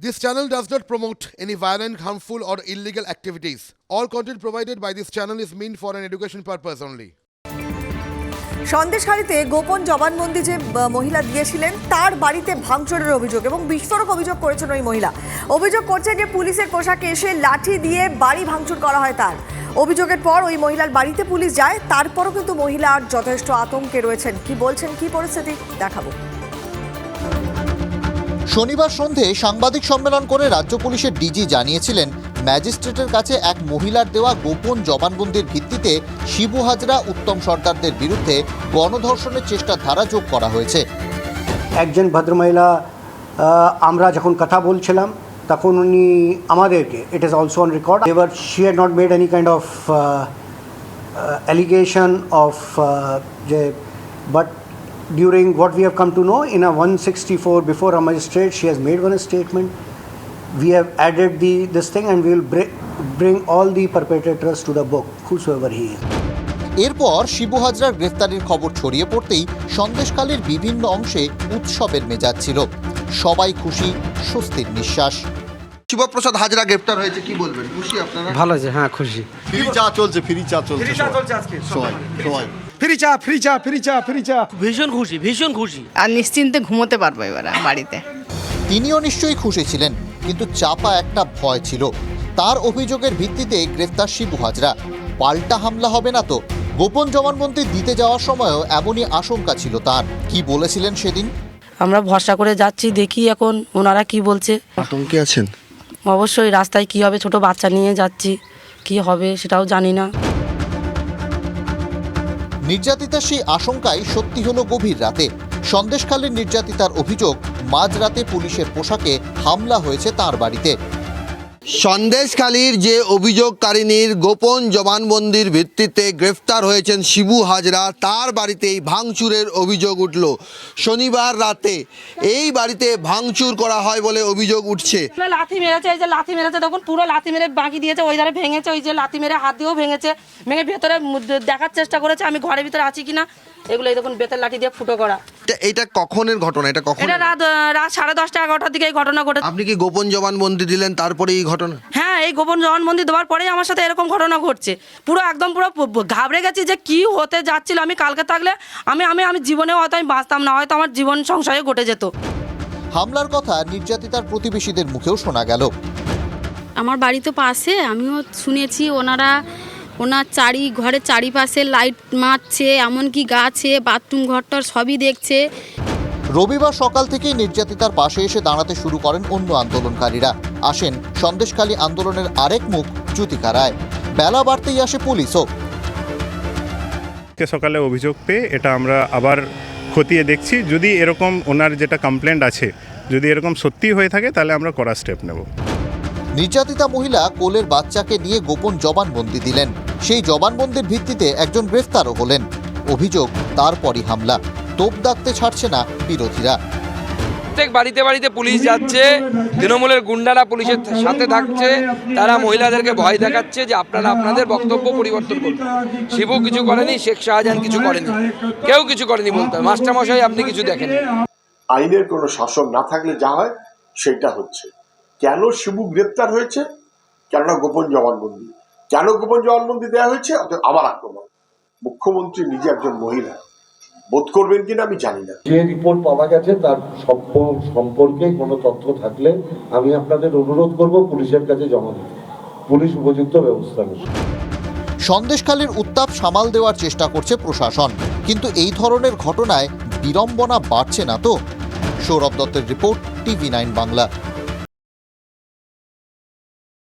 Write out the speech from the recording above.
This channel does not promote any violent, harmful, or illegal activities. All content provided by this channel is meant for an education purpose only. সন্দেশখালীতে গোপন জবানবন্দি যে মহিলা দিয়েছিলেন তার বাড়িতে ভাঙচুরের অভিযোগ এবং বিস্ফোরক অভিযোগ করেছেন ওই মহিলা। অভিযোগ করছে যে পুলিশের পোশাকে এসে লাঠি দিয়ে বাড়ি ভাঙচুর করা হয় তার। অভিযোগের পর ওই মহিলার বাড়িতে পুলিশ যায় তারপরও কিন্তু মহিলা আর যথেষ্ট আতঙ্কে রয়েছেন। কি বলছেন কি পরিস্থিতি? দেখাবো। শনিবার সন্ধে সাংবাদিক সম্মেলন করে রাজ্য পুলিশের ডিজি জানিয়েছিলেন, ম্যাজিস্ট্রেটের কাছে এক মহিলার দেওয়া গোপন জবানবন্দির ভিত্তিতে শিবু হাজরা উত্তম সর্দারদের বিরুদ্ধে গণধর্ষণের চেষ্টা ধারা যোগ করা হয়েছে। একজন ভদ্রমহিলা আমরা যখন কথা বলছিলাম, তখন উনি আমাদেরকে it is also on record এবার she had not made any kind of allegation of যে but during what we have come to know in sixty four before a magistrate she has made one statement we have added the this thing and we will bring, bring all the perpetrators to the book whosoever he is. এরপর শিবু হাজরার গ্রেফতারির খবর ছড়িয়ে পড়তেই সন্দেশকালের বিভিন্ন অংশে উৎসবের মেজাজ ছিল। সবাই খুশি স্বস্তির নিঃশ্বাস। শিবপ্রসাদ হাজরা গ্রেপ্তার হয়েছে কি বলবেন? খুশি আপনারা? ভালো আছে হ্যাঁ খুশি। ফ্রি চা চলছে ফ্রি চা চলছে সবাই। সবাই। ফ্রি চা ফ্রি চা ফ্রি চা ফ্রি চা ভীষণ খুশি ভীষণ খুশি। আর নিশ্চিন্তে ঘুমোতে পারব এবার বাড়িতে। তিনিও নিশ্চয়ই খুশি ছিলেন কিন্তু চাপা একটা ভয় ছিল। তার অভিযোগের ভিত্তিতে গ্রেফতার শিবু হাজরা। পাল্টা হামলা হবে না তো। গোপন জবানবন্দি দিতে যাওয়ার সময়ও এমনই আশঙ্কা ছিল তার। কি বলেছিলেন সেদিন? আমরা ভরসা করে যাচ্ছি দেখি এখন ওনারা কি বলছে। আতঙ্কে আছেন? অবশ্যই রাস্তায় কি হবে ছোট বাচ্চা নিয়ে যাচ্ছি কি হবে সেটাও জানি না। নির্যাতিতার সেই আশঙ্কায় সত্যি হলো গভীর রাতে। সন্দেশকালীন নির্যাতিতার অভিযোগ, মাঝরাতে পুলিশের পোশাকে হামলা হয়েছে তার বাড়িতে। সন্দেশখালীর যে অভিযোগকারিনীর গোপন জবানবন্দির ভিত্তিতে গ্রেফতার হয়েছেন শিবু হাজরা, তার বাড়িতেই ভাঙচুরের অভিযোগ উঠল। শনিবার রাতে এই বাড়িতে ভাঙচুর করা হয় বলে অভিযোগ উঠছে। লাথি মেরেছে, এই যে লাথি মেরেছে, দেখুন, পুরো লাথি মেরে বাঁকি দিয়েছে ওই ধারে ভেঙেছে, ওই যে লাথি মেরে হাত দিয়েও ভেঙেছে ভেঙে ভেতরে দেখার চেষ্টা করেছে, আমি ঘরের ভিতরে আছি কিনা। এগুলো এই দেখুন বেতের লাঠি দিয়ে ফুটো করা। এটা- কখনের ঘটনা? এটা কখন? এটা রাত রাত সাড়ে দশটা এগারোটার দিকে এই ঘটনা ঘটে আপনি কি গোপন জবানবন্দি দিলেন তারপরে এই ঘটনা? হ্যাঁ এই গোপন জবানবন্দি দেওয়ার পরেই আমার সাথে এরকম ঘটনা ঘটছে। পুরো একদম পুরো ঘাবড়ে গেছি যে কি হতে যাচ্ছিল। আমি কালকে থাকলে আমি আমি আমি জীবনেও হয়তো আমি বাঁচতাম না হয়তো আমার জীবন সংশয়ে ঘটে যেত। হামলার কথা নির্যাতিতার প্রতিবেশীদের মুখেও শোনা গেল। আমার বাড়ি তো পাশে আমিও শুনেছি ওনারা ওনার চারি ঘরের চারিপাশে লাইট মারছে এমনকি গাছে বাথরুম ঘরটর সবই দেখছে। রবিবার সকাল থেকেই নির্যাতিতার পাশে এসে দাঁড়াতে শুরু করেন অন্য আন্দোলনকারীরা। আসেন সন্দেশখালী আন্দোলনের আরেক মুখ জ্যোতিকা রায়। বেলা বাড়তেই আসে পুলিশও। সকালে অভিযোগ পেয়ে এটা আমরা আবার খতিয়ে দেখছি। যদি এরকম ওনার যেটা কমপ্লেন্ট আছে যদি এরকম সত্যি হয়ে থাকে তাহলে আমরা করা স্টেপ নেব। নির্যাতিতা মহিলা কোলের বাচ্চাকে নিয়ে গোপন জবানবন্দি দিলেন। সেই জবানবন্দির ভিত্তিতে একজন গ্রেফতারও হলেন। অভিযোগ তারপরই হামলা। তোপ দাগতে ছাড়ছে না বিরোধীরা। প্রত্যেক বাড়িতে বাড়িতে পুলিশ যাচ্ছে তৃণমূলের গুন্ডারা পুলিশের সাথে থাকছে তারা মহিলাদেরকে ভয় দেখাচ্ছে যে আপনারা আপনাদের বক্তব্য পরিবর্তন করুন। শিবু কিছু করেনি শেখ শাহজাহান কিছু করেনি। কেউ কিছু করেনি বলতে হয় মাস্টারমশাই আপনি কিছু দেখেন। আইনের কোনো শাসন না থাকলে যা হয় সেটা হচ্ছে। কেন শিবু গ্রেপ্তার হয়েছে? কেননা গোপন জবানবন্দি। কেন গোপন জবানবন্দি দেওয়া হয়েছে? অতএব আবার আক্রমণ। মুখ্যমন্ত্রী নিজে একজন মহিলা। বোধ করবেন কিনা আমি জানি না। যে রিপোর্ট পাওয়া গেছে তার সম্প- সম্পর্কে কোনো তথ্য থাকলে আমি আপনাদের অনুরোধ করব পুলিশের কাছে জমা দিতে। পুলিশ উপযুক্ত ব্যবস্থা নেবে সন্দেশখালীর উত্তাপ সামাল দেওয়ার চেষ্টা করছে প্রশাসন। কিন্তু এই ধরনের ঘটনায় বিড়ম্বনা বাড়ছে না তো? সৌরভ দত্তের রিপোর্ট টিভি নাইন বাংলা।